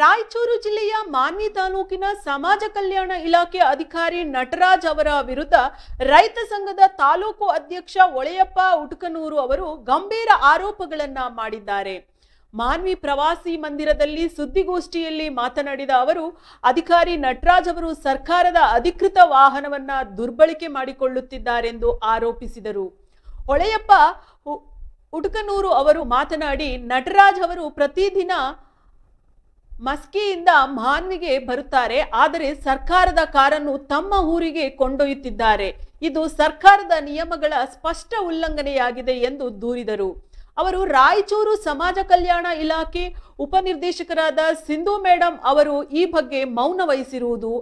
ರಾಯಚೂರು ಜಿಲ್ಲೆಯ ಮಾನ್ವಿ ತಾಲೂಕಿನ ಸಮಾಜ ಕಲ್ಯಾಣ ಇಲಾಖೆ ಅಧಿಕಾರಿ ನಟರಾಜ್ ಅವರ ವಿರುದ್ಧ ರೈತ ಸಂಘದ ತಾಲೂಕು ಅಧ್ಯಕ್ಷ ಒಳೆಯಪ್ಪ ಉಟುಕನೂರು ಅವರು ಗಂಭೀರ ಆರೋಪಗಳನ್ನ ಮಾಡಿದ್ದಾರೆ. ಮಾನ್ವಿ ಪ್ರವಾಸಿ ಮಂದಿರದಲ್ಲಿ ಸುದ್ದಿಗೋಷ್ಠಿಯಲ್ಲಿ ಮಾತನಾಡಿದ ಅವರು, ಅಧಿಕಾರಿ ನಟರಾಜ್ ಅವರು ಸರ್ಕಾರದ ಅಧಿಕೃತ ವಾಹನವನ್ನ ದುರ್ಬಳಕೆ ಮಾಡಿಕೊಳ್ಳುತ್ತಿದ್ದಾರೆಂದು ಆರೋಪಿಸಿದರು. ಒಳೆಯಪ್ಪ ಉಟ್ಕನೂರು ಅವರು ಮಾತನಾಡಿ, ನಟರಾಜ್ ಅವರು ಪ್ರತಿದಿನ ಮಸ್ಕಿಯಿಂದ ಮಾನ್ವಿಗೆ ಬರುತ್ತಾರೆ. ಆದರೆ ಸರ್ಕಾರದ ಕಾರನ್ನು ತಮ್ಮ ಊರಿಗೆ ಕೊಂಡೊಯ್ಯುತ್ತಿದ್ದಾರೆ. ಇದು ಸರ್ಕಾರದ ನಿಯಮಗಳ ಸ್ಪಷ್ಟ ಉಲ್ಲಂಘನೆಯಾಗಿದೆ ಎಂದು ದೂರಿದರು. ಅವರು ರಾಯಚೂರು ಸಮಾಜ ಕಲ್ಯಾಣ ಇಲಾಖೆ ಉಪನಿರ್ದೇಶಕರಾದ ಸಿಂಧು ಮೇಡಂ ಅವರು ಈ ಬಗ್ಗೆ ಮೌನ ವಹಿಸಿರುವುದು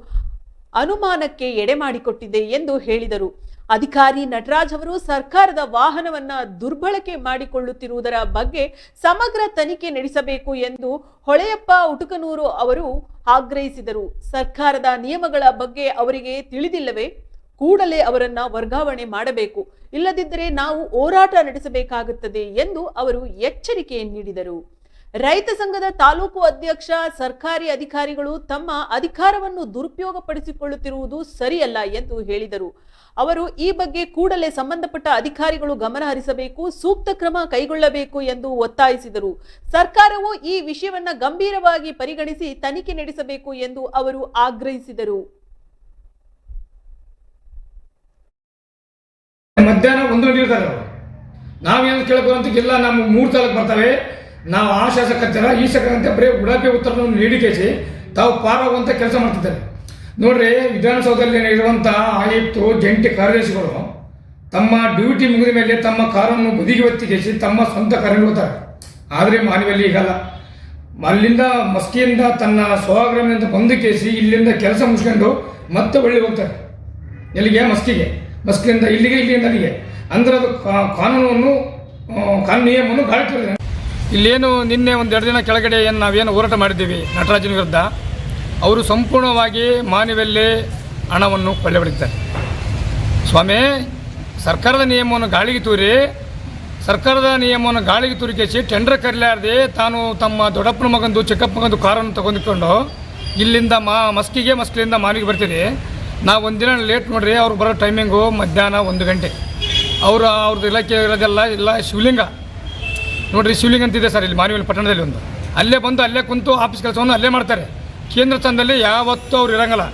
ಅನುಮಾನಕ್ಕೆ ಎಡೆ ಮಾಡಿಕೊಟ್ಟಿದೆ ಎಂದು ಹೇಳಿದರು. ಅಧಿಕಾರಿ ನಟರಾಜ್ ಅವರು ಸರ್ಕಾರದ ವಾಹನವನ್ನ ದುರ್ಬಳಕೆ ಮಾಡಿಕೊಳ್ಳುತ್ತಿರುವುದರ ಬಗ್ಗೆ ಸಮಗ್ರ ತನಿಖೆ ನಡೆಸಬೇಕು ಎಂದು ಹೊಳೆಯಪ್ಪ ಉಟುಕನೂರು ಅವರು ಆಗ್ರಹಿಸಿದರು. ಸರ್ಕಾರದ ನಿಯಮಗಳ ಬಗ್ಗೆ ಅವರಿಗೆ ತಿಳಿದಿಲ್ಲವೇ? ಕೂಡಲೇ ಅವರನ್ನ ವರ್ಗಾವಣೆ ಮಾಡಬೇಕು. ಇಲ್ಲದಿದ್ದರೆ ನಾವು ಹೋರಾಟ ನಡೆಸಬೇಕಾಗುತ್ತದೆ ಎಂದು ಅವರು ಎಚ್ಚರಿಕೆ ನೀಡಿದರು. ರೈತ ಸಂಘದ ತಾಲೂಕು ಅಧ್ಯಕ್ಷ, ಸರ್ಕಾರಿ ಅಧಿಕಾರಿಗಳು ತಮ್ಮ ಅಧಿಕಾರವನ್ನು ದುರುಪಯೋಗಪಡಿಸಿಕೊಳ್ಳುತ್ತಿರುವುದು ಸರಿಯಲ್ಲ ಎಂದು ಹೇಳಿದರು. ಅವರು ಈ ಬಗ್ಗೆ ಕೂಡಲೇ ಸಂಬಂಧಪಟ್ಟ ಅಧಿಕಾರಿಗಳು ಗಮನ ಹರಿಸಬೇಕು, ಸೂಕ್ತ ಕ್ರಮ ಕೈಗೊಳ್ಳಬೇಕು ಎಂದು ಒತ್ತಾಯಿಸಿದರು. ಸರ್ಕಾರವು ಈ ವಿಷಯವನ್ನ ಗಂಭೀರವಾಗಿ ಪರಿಗಣಿಸಿ ತನಿಖೆ ನಡೆಸಬೇಕು ಎಂದು ಅವರು ಆಗ್ರಹಿಸಿದರು. ಮಧ್ಯಾಹ್ನ ಒಂದು ಗಂಟೆ ಇರ್ತಾರೆ ಅಂತ ನಾವೇನು ಇಲ್ಲ ನಮ್ಮ ಮೂರು ತಾಲೂಕು ಬರ್ತವೆ ನಾವು ಆ ಶಾಸಕರ ಈ ಶಾಸಕರಂತೆ ಬರೀ ಉಡಾಪಿ ಉತ್ತರವನ್ನು ನೀಡಿಕೆಸಿ ತಾವು ಪಾರಾಗುವಂಥ ಕೆಲಸ ಮಾಡ್ತಿದ್ದಾರೆ. ನೋಡ್ರಿ, ವಿಧಾನಸೌಧದಲ್ಲಿ ಇರುವಂಥ ಆಯುಕ್ತರು, ಜಂಟಿ ಕಾರ್ಯದರ್ಶಿಗಳು ತಮ್ಮ ಡ್ಯೂಟಿ ಮುಗಿದ ಮೇಲೆ ತಮ್ಮ ಕಾರನ್ನು ಬದಿಗೆ ಒತ್ತಿಗೆಸಿ ತಮ್ಮ ಸ್ವಂತ ಕಾರನ್ನು ಹೋಗ್ತಾರೆ ಆದರೆ ಮಾನವಲ್ಲಿ ಈಗಲ್ಲ ಅಲ್ಲಿಂದ ಮಸ್ಕಿಯಿಂದ ತನ್ನ ಸ್ವಗ್ರಾಮದಿಂದ ಬಂದು ಕೇಸಿ, ಇಲ್ಲಿಂದ ಕೆಲಸ ಮುಗಿಸ್ಕೊಂಡು ಮತ್ತೆ ಒಳ್ಳೆ ಹೋಗ್ತಾರೆ. ಎಲ್ಲಿಗೆ? ಮಸ್ಕಿಗೆ. ಮಸ್ಕಿಯಿಂದ ಇಲ್ಲಿಗೆ ಇಲ್ಲಿಂದ ಅಲ್ಲಿಗೆ ಅಂದ್ರೆ ಅದು ಕಾನೂನನ್ನು ಕಾನೂನು ನಿಯಮವನ್ನು ಗಾಳಿ ಇಲ್ಲೇನು ನಿನ್ನೆ ಒಂದು ಎರಡು ದಿನ ಕೆಳಗಡೆ ಏನು ನಾವೇನು ಹೋರಾಟ ಮಾಡಿದ್ದೀವಿ ನಟರಾಜನ ವಿರುದ್ಧ, ಅವರು ಸಂಪೂರ್ಣವಾಗಿ ಮಾನವಲ್ಲೇ ಹಣವನ್ನು ಕೊಳ್ಳೆ ಹೊಡಿತಾರೆ ಸ್ವಾಮಿ, ಸರ್ಕಾರದ ನಿಯಮವನ್ನು ಗಾಳಿಗೆ ತೂರಿ, ಸರ್ಕಾರದ ನಿಯಮವನ್ನು ಗಾಳಿಗೆ ತುರುಕಿಸಿ ಟೆಂಡರ್ ಕರೀಲಾರದೆ ತಾನು ತಮ್ಮ ದೊಡ್ಡಪ್ಪನ ಮಗಂದು ಚಿಕ್ಕಪ್ಪ ಮಗಂದು ಕಾರನ್ನು ತಗೊಂಡಿಕೊಂಡು ಇಲ್ಲಿಂದ ಮಾ, ಮಸ್ಕಿಗೆ ಮಸ್ಕಿಲಿಂದ ಮಾನಿಗೆ ಬರ್ತೀರಿ. ನಾವು ಒಂದಿನ ಲೇಟ್ ನೋಡ್ರಿ, ಅವ್ರು ಬರೋ ಟೈಮಿಂಗು ಮಧ್ಯಾಹ್ನ ಒಂದು ಗಂಟೆ. ಅವರು ಅವ್ರದ್ದು ಇಲಾಖೆ ಇರೋದೆಲ್ಲ ಇಲ್ಲ, ಶಿವಲಿಂಗ. ನೋಡ್ರಿ ಶಿವಲಿಂಗ ಅಂತಿದೆ ಸರ್ ಇಲ್ಲಿ ಮಾನವಲ್ಲಿ ಪಟ್ಟಣದಲ್ಲಿ ಒಂದು. ಅಲ್ಲೇ ಬಂದು ಅಲ್ಲೇ ಕುಂತು ಆಫೀಸ್ ಕೆಲಸವನ್ನು ಅಲ್ಲೇ ಮಾಡ್ತಾರೆ. ಕೇಂದ್ರ ಸ್ಥಾನದಲ್ಲಿ ಯಾವತ್ತೂ ಅವ್ರು ಇರೋಂಗಲ್ಲ.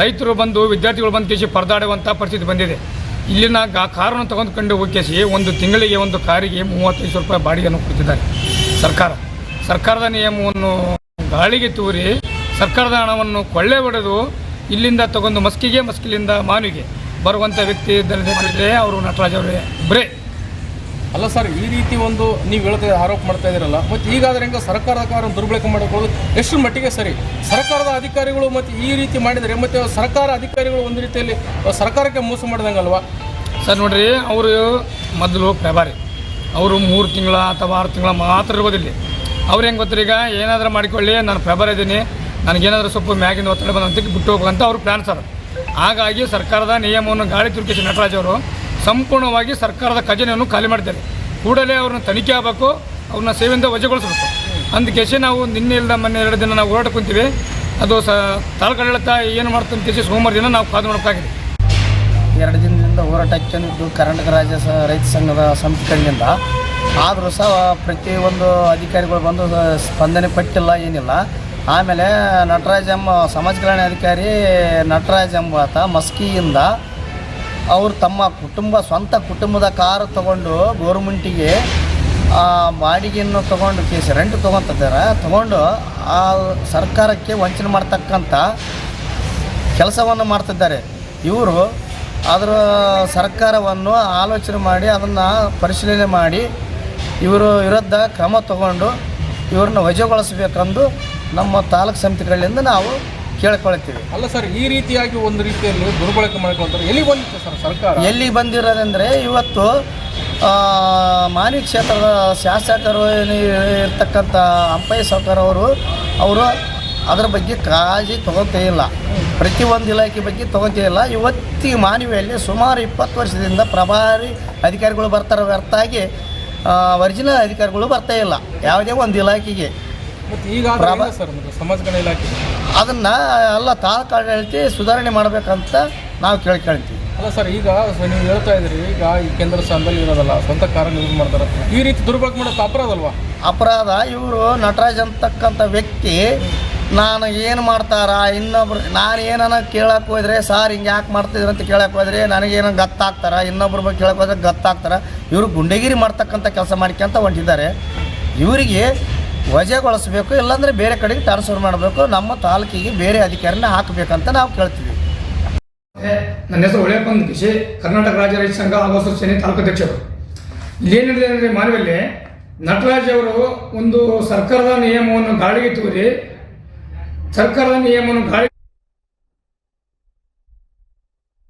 ರೈತರು ಬಂದು, ವಿದ್ಯಾರ್ಥಿಗಳು ಬಂದು ಕೇಸಿ ಪರದಾಡುವಂಥ ಪರಿಸ್ಥಿತಿ ಬಂದಿದೆ. ಇಲ್ಲಿನ ಕಾರನ್ನು ತಗೊಂಡ್ಕೊಂಡು ಕೇಸಿ ಒಂದು ತಿಂಗಳಿಗೆ ಒಂದು ಕಾರಿಗೆ ಮೂವತ್ತೈದು ಸಾವಿರ ರೂಪಾಯಿ ಬಾಡಿಗೆಯನ್ನು ಕೊಡ್ತಿದ್ದಾರೆ ಸರ್ಕಾರ. ಸರ್ಕಾರದ ನಿಯಮವನ್ನು ಗಾಳಿಗೆ ತೂರಿ ಸರ್ಕಾರದ ಹಣವನ್ನು ಕೊಳ್ಳೆ ಹೊಡೆದು ಇಲ್ಲಿಂದ ತಗೊಂಡು ಮಸ್ಕಿಗೆ ಮಸ್ಕಿಲಿಂದ ಮಾನಿಗೆ ಬರುವಂಥ ವ್ಯಕ್ತಿ ಇದ್ದರೆ ಅವರು ನಟರಾಜ್ ಅವರೇ ಒಬ್ಬರೇ ಅಲ್ಲ ಸರ್, ಈ ರೀತಿ ಒಂದು ನೀವು ಹೇಳ್ತಾ ಆರೋಪ ಮಾಡ್ತಾ ಇದ್ದೀರಲ್ಲ, ಮತ್ತು ಈಗಾದ್ರೆ ಹೆಂಗೆ ಸರ್ಕಾರದ ಕಾರ್ಯ ದುರ್ಬಳಕೆ ಮಾಡಿಕೊಳ್ಳೋದು ಎಷ್ಟು ಮಟ್ಟಿಗೆ ಸರಿ? ಸರ್ಕಾರದ ಅಧಿಕಾರಿಗಳು ಮತ್ತು ಈ ರೀತಿ ಮಾಡಿದರೆ, ಮತ್ತು ಸರ್ಕಾರ ಅಧಿಕಾರಿಗಳು ಒಂದು ರೀತಿಯಲ್ಲಿ ಸರ್ಕಾರಕ್ಕೆ ಮೋಸ ಮಾಡಿದಂಗಲ್ವಾ? ಸರ್, ನೋಡ್ರಿ, ಅವರು ಮೊದಲು ಪ್ರಭಾರಿ ಅವರು ಮೂರು ತಿಂಗಳ ಅಥವಾ ಆರು ತಿಂಗಳ ಮಾತ್ರ ಇರೋದಿಲ್ಲ ಅವ್ರು ಹೆಂಗೆ ಗೊತ್ತಿರೀಗ ಏನಾದರೂ ಮಾಡಿಕೊಳ್ಳಿ, ನಾನು ಪ್ರಭಾರಿ ಇದ್ದೀನಿ, ನನಗೇನಾದರೂ ಸ್ವಲ್ಪ ಮ್ಯಾಗಿನ ಒತ್ತಡ ಬಂದಂತ ಬಿಟ್ಟು ಹೋಗ್ಬೇಕಂತ ಅವ್ರು ಪ್ಲ್ಯಾನ್ ಸರ್. ಹಾಗಾಗಿ ಸರ್ಕಾರದ ನಿಯಮವನ್ನು ಗಾಳಿ ತುರ್ಕಿಸಿ, ನಟರಾಜ್ ಅವರು ಸಂಪೂರ್ಣವಾಗಿ ಸರ್ಕಾರದ ಖಜಾನೆಯನ್ನು ಖಾಲಿ ಮಾಡಿದ್ದಾರೆ. ಕೂಡಲೇ ಅವ್ರನ್ನ ತನಿಖೆ ಆಗಬೇಕು, ಅವ್ರನ್ನ ಸೇವೆಯಿಂದ ವಜಾಗೊಳಿಸಬೇಕು. ಅಂದ್ಕೇಸಿ ನಾವು ನಿನ್ನೆ ಇಲ್ಲದ ಮೊನ್ನೆ ಎರಡು ದಿನ ನಾವು ಹೋರಾಟ ಕುಂತೀವಿ. ಅದು ಸ ತಾಲೂಕಾಡಳಿತ ಏನು ಮಾಡ್ತಂತ ಕೇಸಿ ಸೋಮವಾರ ದಿನ ನಾವು ಕಾದು ಮಾಡಬೇಕಾಗಿದೆ ಎರಡು ದಿನದಿಂದ ಹೋರಾಟ ಹಚ್ಕೊಂಡಿದ್ದು ಕರ್ನಾಟಕ ರಾಜ್ಯ ಸ, ರೈತ ಸಂಘದ ಸಂಸ್ಥೆಗಳಿಂದ ಆದರೂ ಸಹ ಪ್ರತಿಯೊಂದು ಅಧಿಕಾರಿಗಳು ಬಂದು ಸ್ಪಂದನೆ ಪಟ್ಟಿಲ್ಲ, ಏನಿಲ್ಲ. ಆಮೇಲೆ ನಟರಾಜಮ್ಮ ಸಮಾಜ ಕಲ್ಯಾಣ ಅಧಿಕಾರಿ ನಟರಾಜ್ ಎಂಬಾತ ಮಸ್ಕಿಯಿಂದ ಅವರು ತಮ್ಮ ಕುಟುಂಬ, ಸ್ವಂತ ಕುಟುಂಬದ ಕಾರು ತಗೊಂಡು ಗೋರ್ಮೆಂಟಿಗೆ ಬಾಡಿಗೆಯನ್ನು ತಗೊಂಡು ಕೇಸ್ ರೆಂಟ್ ತೊಗೊತಿದ್ದಾರೆ ತಗೊಂಡು ಆ ಸರ್ಕಾರಕ್ಕೆ ವಂಚನೆ ಮಾಡ್ತಕ್ಕಂಥ ಕೆಲಸವನ್ನು ಮಾಡ್ತಿದ್ದಾರೆ. ಇವರು ಅದರ ಸರ್ಕಾರವನ್ನು ಆಲೋಚನೆ ಮಾಡಿ, ಅದನ್ನು ಪರಿಶೀಲನೆ ಮಾಡಿ, ಇವರು ವಿರುದ್ಧ ಕ್ರಮ ತಗೊಂಡು ಇವ್ರನ್ನ ವಜಾಗೊಳಿಸಬೇಕೆಂದು ನಮ್ಮ ತಾಲೂಕು ಸಮಿತಿಗಳಿಂದ ನಾವು ಕೇಳ್ಕೊಳ್ತೀವಿ. ಅಲ್ಲ ಸರ್ ಈ ರೀತಿಯಾಗಿ ಒಂದು ರೀತಿಯಲ್ಲಿ ದುರ್ಬಳಕೆ ಮಾಡ್ಕೊಂತಾರೆ. ಎಲ್ಲಿ ಬಂದಿತ್ತು ಸರ್ ಸರ್ಕಾರ? ಎಲ್ಲಿ ಬಂದಿರೋದಂದರೆ ಇವತ್ತು ಮಾನಿ ಕ್ಷೇತ್ರದ ಶಾಸಕರು ಇರ್ತಕ್ಕಂಥ ಅಂಪೈ ಸರ್ಕಾರ ಅವರು ಅವರು ಅದರ ಬಗ್ಗೆ ಕಾಳಜಿ ತಗೋತೇ ಇಲ್ಲ. ಪ್ರತಿಯೊಂದು ಇಲಾಖೆ ಬಗ್ಗೆ ತಗೋತೇ ಇಲ್ಲ. ಇವತ್ತಿ ಮಾನವಿಯಲ್ಲಿ ಸುಮಾರು ಇಪ್ಪತ್ತು ವರ್ಷದಿಂದ ಪ್ರಭಾರಿ ಅಧಿಕಾರಿಗಳು ಬರ್ತಾರೆ ಹೊರತಾಗಿ ಒರಿಜಿನಲ್ ಅಧಿಕಾರಿಗಳು ಬರ್ತಾ ಇಲ್ಲ. ಯಾವುದೇ ಒಂದು ಇಲಾಖೆಗೆ. ಮತ್ತೆ ಈಗ ಸರ್ ಸಮಾಜ ಕಲ್ಯಾಣ ಇಲಾಖೆ. ಅದನ್ನು ಎಲ್ಲ ಹೇಳ್ತಿ ಸುಧಾರಣೆ ಮಾಡಬೇಕಂತ ನಾವು ಕೇಳ್ಕೊಳ್ತೀವಿ ಅಲ್ಲ ಸರ್ ಈಗ ನೀವು ಹೇಳ್ತಾ ಇದ್ರಿ ಈಗ ಈ ಕೇಂದ್ರ ಸ್ಥಾನದಲ್ಲಿ ಇರೋದಲ್ಲ ಸ್ವಂತ ಕಾರನ್ನು ಯೂಸ್ ಮಾಡ್ತಾರೆ. ಈ ರೀತಿ ದುರ್ಬಳಕೆ ಮಾಡೋದು ಅಪರಾಧ ಅಲ್ವಾ? ಅಪರಾಧ ಇವರು ನಟರಾಜ್ ಅಂತಕ್ಕಂಥ ವ್ಯಕ್ತಿ ನಾನು ಏನು ಮಾಡ್ತಾರ ಇನ್ನೊಬ್ರು ನಾನು ಏನನ ಕೇಳಕ್ಕೆ ಹೋದ್ರೆ ಸಾರ್ ಹಿಂಗೆ ಯಾಕೆ ಮಾಡ್ತಿದ್ರು? ಅಂತ ಕೇಳಕ್ಕೆ ಹೋದ್ರೆ ನನಗೇನೋ ಗತ್ತಾಗ್ತಾರ ಇನ್ನೊಬ್ರ ಬಗ್ಗೆ ಕೇಳಕ್ಕೆ ಹೋದ್ರೆ ಗತ್ತಾಗ್ತಾರ. ಇವರು ಗುಂಡೆಗಿರಿ ಮಾಡ್ತಕ್ಕಂಥ ಕೆಲಸ ಮಾಡ್ಕೊಂತ ಹೊಂಟಿದ್ದಾರೆ. ಇವರಿಗೆ ವಜೆಗೊಳಿಸ್ಬೇಕು, ಇಲ್ಲಾಂದರೆ ಬೇರೆ ಕಡೆಗೆ ಟ್ರಾನ್ಸ್ಫರ್ ಮಾಡಬೇಕು. ನಮ್ಮ ತಾಲೂಕಿಗೆ ಬೇರೆ ಅಧಿಕಾರಿನ ಹಾಕಬೇಕಂತ ನಾವು ಕೇಳ್ತೀವಿ. ನನ್ನ ಹೆಸರು ಒಳ್ಳೆಯಪ್ಪನ್ ಕಿಶಿ ಕರ್ನಾಟಕ ರಾಜ್ಯ ರೈತ ಸಂಘ ಹಾಗೂ ಸೇನೆ ತಾಲೂಕು ಅಧ್ಯಕ್ಷರು. ಇಲ್ಲೇನಿದೆ ಅಂದರೆ ಮಾನವಲ್ಲಿ ನಟರಾಜ್ ಅವರು ಒಂದು ಸರ್ಕಾರದ ನಿಯಮವನ್ನು ಗಾಳಿಗೆ ತೂರಿ, ಸರ್ಕಾರದ ನಿಯಮವನ್ನು ಗಾಳಿ